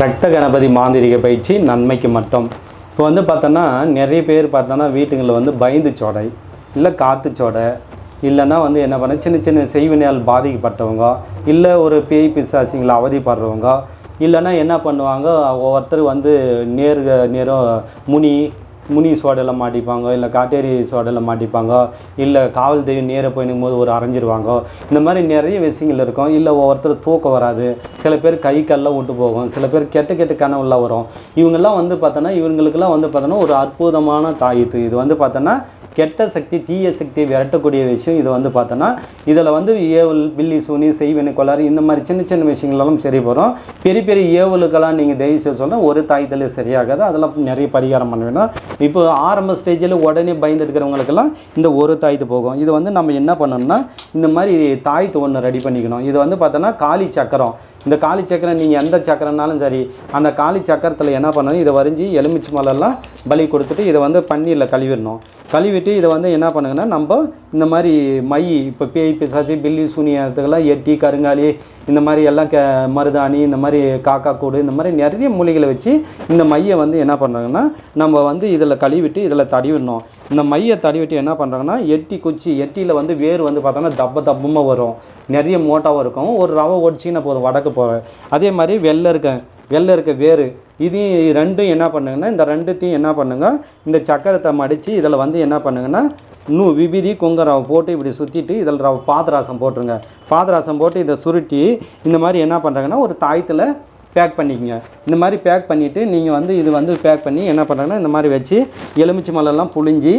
ரத்த கணபதி மாந்திரிக பயிற்சி நன்மைக்கு மட்டும். இப்போ வந்து பார்த்தோன்னா நிறைய பேர் பார்த்தோன்னா வீட்டுங்களில் வந்து பயந்து சோடை இல்லை காற்று சோடை இல்லைன்னா வந்து என்ன பண்ண சின்ன சின்ன செய்வினையால் பாதிக்கப்பட்டவங்க இல்லை ஒரு பேய் பிசாசிங்களை அவதிப்படுறவங்க இல்லைன்னா என்ன பண்ணுவாங்க ஒவ்வொருத்தர் வந்து நேருக நேரம் முனி முனி சோடையில் மாட்டிப்பாங்க இல்லை காட்டேரி சோடையில் மாட்டிப்பாங்க இல்லை காவல் தெய்வம் நேர போய் போது ஒரு அரைஞ்சிருவாங்க. இந்த மாதிரி நிறைய விஷயங்கள் இருக்கும். இல்லை ஒவ்வொருத்தர் தூக்கம் வராது. சில பேர் கை கல்லாம் விட்டு போகும். சில பேர் கெட்ட கெட்ட கனவுலாம் வரும். இவங்கெல்லாம் வந்து பார்த்தோன்னா இவங்களுக்கெல்லாம் வந்து பார்த்தோன்னா ஒரு அற்புதமான தாயித்து. இது வந்து பார்த்தோன்னா கெட்ட சக்தி தீய சக்தியை விரட்டக்கூடிய விஷயம் இது வந்து பார்த்தோன்னா இதில் வந்து ஏவல் பில்லி சூனி செய்வனு கொள்ளாறு இந்த மாதிரி சின்ன சின்ன விஷயங்களெல்லாம் சரி போகிறோம். பெரிய பெரிய ஏவலுக்கெல்லாம் நீங்கள் தயவு செய்ய சொன்னால் ஒரு தாயத்தில் சரியாகாது. அதெல்லாம் நிறைய பரிகாரம் பண்ண வேணும் இப்போ ஆரம்ப ஸ்டேஜில் உடனே பயந்துருக்கிறவங்களுக்கெல்லாம் இந்த ஒரு தாயத்து போகும். இது வந்து நம்ம என்ன பண்ணணும்னா இந்த மாதிரி தாய் ஒன்று ரெடி பண்ணிக்கணும். இது வந்து பார்த்தோன்னா காளி சக்கரம். இந்த காளி சக்கரம் நீங்கள் எந்த சக்கரம்னாலும் சரி அந்த காளி சக்கரத்தில் என்ன பண்ணணும்? இதை வரைஞ்சி எலுமிச்சி மலர்லாம் பலி கொடுத்துட்டு இதை வந்து பன்னீரில் கழுவிடணும். கழுவிட்டு இதை வந்து என்ன பண்ணுங்கன்னா நம்ம இந்த மாதிரி மை இப்போ பேய் பிசாசி பில்லி சூனியத்துக்கெல்லாம் எட்டி கருங்காலி இந்த மாதிரி எல்லாம் க மருதாணி இந்த மாதிரி காக்கா கூடு இந்த மாதிரி நிறைய மூலிகளை வச்சு இந்த மையை வந்து என்ன பண்ணுறாங்கன்னா நம்ம வந்து இதில் கழுவிட்டு இதில் தடவிடணும். இந்த மைய தடவிட்டு என்ன பண்ணுறாங்கன்னா எட்டி குச்சி எட்டியில் வந்து வேர் வந்து பார்த்தோன்னா தப்ப தப்பமாக வரும். நிறைய மோட்டாவும் இருக்கும். ஒரு ரவை ஒடிச்சின்னா போதும் வடக்கு போகிறேன் அதே மாதிரி வெள்ளை இருக்க வெள்ளை இருக்க வேறு இதையும் ரெண்டும் என்ன பண்ணுங்கன்னா இந்த ரெண்டுத்தையும் என்ன பண்ணுங்க இந்த சக்கரத்தை மடித்து இதில் வந்து என்ன பண்ணுங்கன்னா இன்னும் விபிதி குங்குமம் போட்டு இப்படி சுற்றிட்டு இதில் ரவ பாதராசம் போட்டுருங்க. பாதராசம் போட்டு இதை சுருட்டி இந்த மாதிரி என்ன பண்ணுறாங்கன்னா ஒரு தாயத்தில் பேக் பண்ணிக்கங்க. இந்த மாதிரி பேக் பண்ணிவிட்டு நீங்கள் வந்து இது வந்து பேக் பண்ணி என்ன பண்ணுறாங்கன்னா இந்த மாதிரி வச்சு எலுமிச்சை மலர்லாம் புழிஞ்சி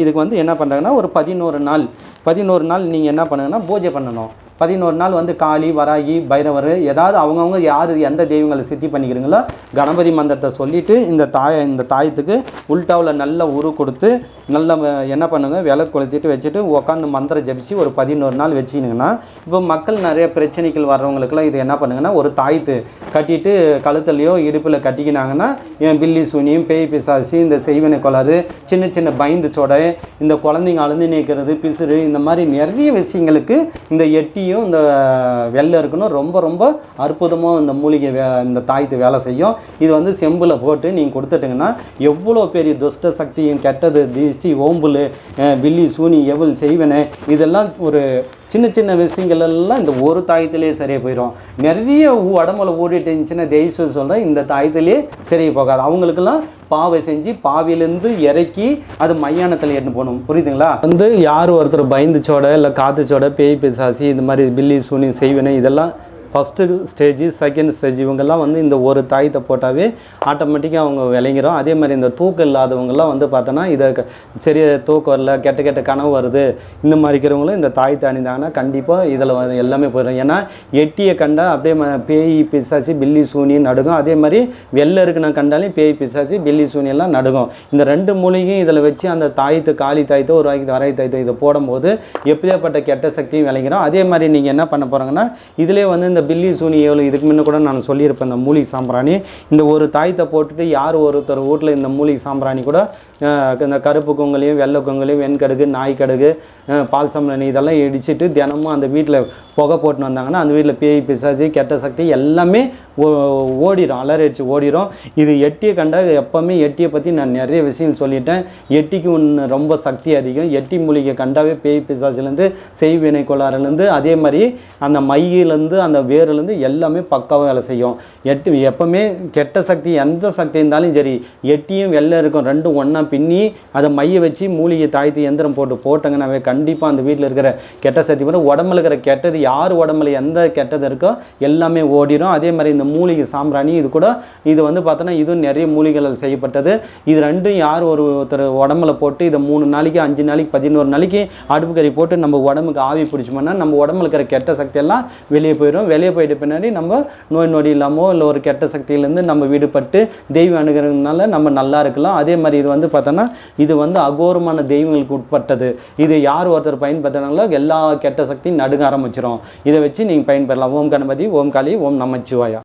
இதுக்கு வந்து என்ன பண்ணுறாங்கன்னா ஒரு பதினோரு நாள் பதினோரு நாள் நீங்கள் என்ன பண்ணுங்கன்னா பூஜை பண்ணணும். பதினோரு நாள் வந்து காளி வராகி பைரவர் ஏதாவது அவங்கவுங்க யார் எந்த தெய்வங்களை சித்தி பண்ணிக்கிறீங்களோ கணபதி மந்திரத்தை சொல்லிவிட்டு இந்த தாய இந்த தாயத்துக்கு உள்டாவில் நல்ல உரு கொடுத்து நல்ல என்ன பண்ணுங்க விலை கொளுத்திட்டு வச்சுட்டு உட்காந்து மந்திரம் ஜபிச்சு ஒரு பதினோரு நாள் வச்சிங்கன்னா இப்போ மக்கள் நிறைய பிரச்சனைகள் வர்றவங்களுக்குலாம் இது என்ன பண்ணுங்கன்னா ஒரு தாயத்து கட்டிட்டு கழுத்துலையோ இடுப்பில் கட்டிக்கினாங்கன்னா என் பில்லி சூனியும் பேய் பிசாசி இந்த செய்வனை கொளாறு சின்ன சின்ன பயந்து சொடை இந்த குழந்தைங்க அழுந்து நிற்கிறது பிசுறு இந்த மாதிரி நிறைய விஷயங்களுக்கு இந்த எட்டி எட்டியும் இந்த வெள்ளை இருக்கணும். ரொம்ப ரொம்ப அற்புதமாக இந்த மூலிகை வே இந்த தாயத்து வேலை செய்யும். இது வந்து செம்பில் போட்டு நீங்கள் கொடுத்துட்டிங்கன்னா எவ்வளோ பெரிய துஷ்ட சக்தியும் கெட்டது திஷ்டி ஓம்புல் வில்லி சூனி எவல் செய்வனை இதெல்லாம் ஒரு சின்ன சின்ன விஷயங்கள் எல்லாம் இந்த ஒரு தாயத்திலே சரியாக போயிடும் நிறைய உடம்புல ஓடிட்டு இருந்துச்சுன்னா தெய்வம் சொல்கிறேன் இந்த தாயத்திலே சரியாக போகாது. அவங்களுக்கெல்லாம் பாவை செஞ்சு பாவிலேருந்து இறக்கி அது மையானத்தில் எட்டு போகணும். புரியுதுங்களா? வந்து யார் ஒருத்தர் பயந்துச்சோட இல்லை காத்துச்சோட பேய் பிசாசி இந்த மாதிரி பில்லி சூனி செய்வனை இதெல்லாம் ஃபஸ்ட்டு ஸ்டேஜ் செகண்ட் ஸ்டேஜ் இவங்கெல்லாம் வந்து இந்த ஒரு தாயத்தை போட்டாவே ஆட்டோமேட்டிக்காக அவங்க விளங்கிறோம் அதே மாதிரி இந்த தூக்கம் இல்லாதவங்கெல்லாம் வந்து பார்த்தோன்னா இதை க- சரி தூக்கம் வரல கெட்ட கெட்ட கனவு வருது. இந்த மாதிரி இருக்கிறவங்களும் இந்த தாயத்தை அணிந்தாங்கன்னா கண்டிப்பாக இதில் எல்லாமே போயிடும். ஏன்னா எட்டியை கண்டா அப்படியே பேய் பிசாசி பில்லி சூனி நடுகும். அதே மாதிரி வெளில இருக்குன்னு கண்டாலே பேய் பிசாசி பில்லி சூனியெல்லாம் நடுகும். இந்த ரெண்டு மூலிகையும் இதில் வச்சு அந்த தாயத்து காலி தாயத்தை ஒரு வாய்க்கு வரை தாயத்தை இதை போடும்போது எப்படியாப்பட்ட கெட்ட சக்தியும் விளைங்கிறோம் அதே மாதிரி நீங்கள் என்ன பண்ண போகிறாங்கன்னா இதிலே வந்து இந்த பில்லி சூனி எவ்வளோ இதுக்கு முன்ன கூட நான் சொல்லியிருப்பேன் இந்த மூலிகை சாம்பிராணி. இந்த ஒரு தாயத்தை போட்டுட்டு யார் ஒருத்தர் வீட்டில் இந்த மூலிகை சாம்பிராணி கூட இந்த கருப்பு கொங்கலையும் வெள்ளை கொங்கலையும் வெண்கடுகு நாய்க்கடுகு அஹ், பால் சாம்பிராணி இதெல்லாம் இடிச்சிட்டு தினமும் அந்த வீட்டில் புகை போட்டுன்னு வந்தாங்கன்னா அந்த வீட்டில் பேய் பிசாசி கெட்ட சக்தி எல்லாமே ஓ- ஓடிடும் அலறடிச்சு ஓடிடும் இது எட்டியை கண்டா எப்போவுமே எட்டியை பற்றி நான் நிறைய விஷயம் சொல்லிட்டேன். எட்டிக்கு ஒன்று ரொம்ப சக்தி அதிகம். எட்டி மூலிகை கண்டாவே பேய் பிசாசிலேருந்து செய்வினை கோளாறுலேருந்து அதே மாதிரி அந்த மையிலேருந்து அந்த வேர்லேருந்து எல்லாமே பக்காவாக வேலை செய்யும். எட்டு எப்போவுமே கெட்ட சக்தி எந்த சக்தி இருந்தாலும் சரி எட்டியும் வெள்ளை இருக்கும். ரெண்டும் ஒன்றா பின்னி அதை மைய வச்சு மூலிகை தாய்த்து எந்திரம் போட்டு போட்டாங்கன்னாவே கண்டிப்பாக அந்த வீட்டில் இருக்கிற கெட்ட சக்தி கூட உடம்புல இருக்கிற கெட்டது யார் உடம்புல எந்த கெட்டது இருக்கோ எல்லாமே ஓடிடும் அதே மாதிரி இந்த மூலிகை சாம்பிராணி இது கூட இது வந்து பார்த்தோன்னா இதுவும் நிறைய மூலிகைகள் செய்யப்பட்டது. இது ரெண்டும் யார் ஒரு ஒருத்தர் உடம்புல போட்டு இதை மூணு நாளைக்கு அஞ்சு நாளைக்கு பதினோரு நாளைக்கு அடுப்பு கறி போட்டு நம்ம உடம்புக்கு ஆவி பிடிச்சோம்னா நம்ம உடம்புல இருக்கிற கெட்ட சக்தி எல்லாம் வெளியே போயிடும் வெளியே போயிட்ட பின்னாடி நம்ம நோய் நொடி இல்லாமல் இல்லை ஒரு கெட்ட சக்தியிலேருந்து நம்ம விடுபட்டு தெய்வம் அணுகிறதுனால நம்ம நல்லா இருக்கலாம். அதே மாதிரி இது வந்து பார்த்தோன்னா இது வந்து அகோரமான தெய்வங்களுக்கு உட்பட்டது. இது யார் ஒருத்தர் பயன்படுத்தினாங்களோ எல்லா கெட்ட சக்தியும் நடுங்க ஆரம்பிச்சிடும் இதை வச்சு நீங்கள் பயன்பெறலாம். ஓம் கணபதி ஓம் காளி ஓம் நமச்சிவாயா.